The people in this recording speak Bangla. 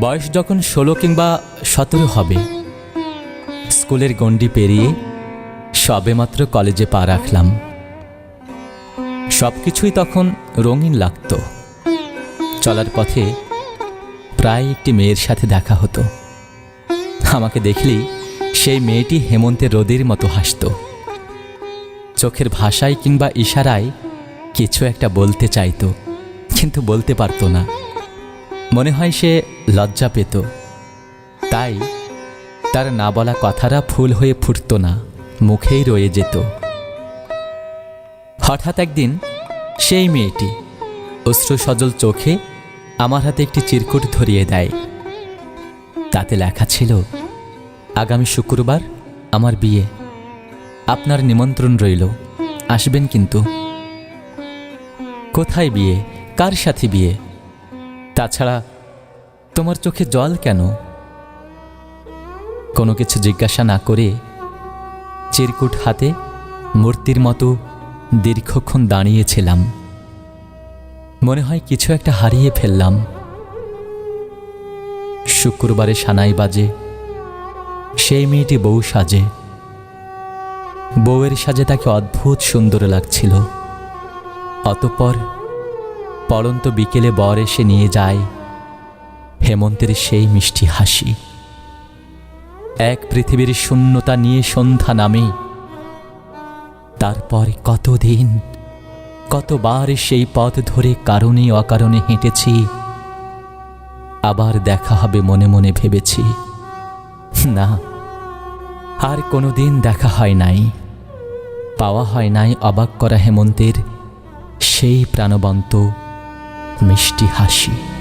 বয়স যখন ষোলো কিংবা সতেরো হবে, স্কুলের গণ্ডি পেরিয়ে সবেমাত্র কলেজে পা রাখলাম। সব কিছুই তখন রঙিন লাগতো। চলার পথে প্রায় একটি মেয়ের সাথে দেখা হতো। আমাকে দেখলেই সেই মেয়েটি হেমন্তের রোদের মতো হাসত। চোখের ভাষায় কিংবা ইশারায় কিছু একটা বলতে চাইতো। কিন্তু বলতে পারতো না। মনে হয় সে লজ্জা পেত। তাই তার না বলা কথাটা ফুল হয়ে ফুটতো না, মুখেই রয়ে যেত। হঠাৎ একদিন সেই মেয়েটি অশ্রু সজল চোখে আমার হাতে একটি চিরকুট ধরিয়ে দেয়। তাতে লেখা ছিল, আগামী শুক্রবার আমার বিয়ে। আপনার নিমন্ত্রণ রইল। আসবেন কিন্তু। কোথায় বিয়ে? কার সাথে বিয়ে? তাছাড়া, তোমার চোখে জল কেন? কোনো কিছু জিজ্ঞাসা না করে চিরকুট হাতে মূর্তির মতো দীর্ঘক্ষণ দাঁড়িয়েছিলাম। মনে হয় কিছু একটা হারিয়ে ফেললাম। শুক্রবারে সানাই বাজে, সেই মেয়েটি বউ সাজে। বউয়ের সাজে তাকে অদ্ভুত সুন্দর লাগছিল। অতঃপর পরন্ত বিকেলে বর এসে নিয়ে যায়। হেমন্তের সেই মিষ্টি হাসি। এক পৃথিবীর শূন্যতা নিয়ে সন্ধ্যা নামে। তারপর কতদিন, কতবার সেই পথ ধরে কারণে অকারণে হেঁটেছি। আবার দেখা হবে মনে মনে ভেবেছি। না, আর কোনো দিন দেখা হয় নাই। পাওয়া হয় নাই অবাক করা হেমন্তের সেই প্রাণবন্ত মিষ্টি হাসি।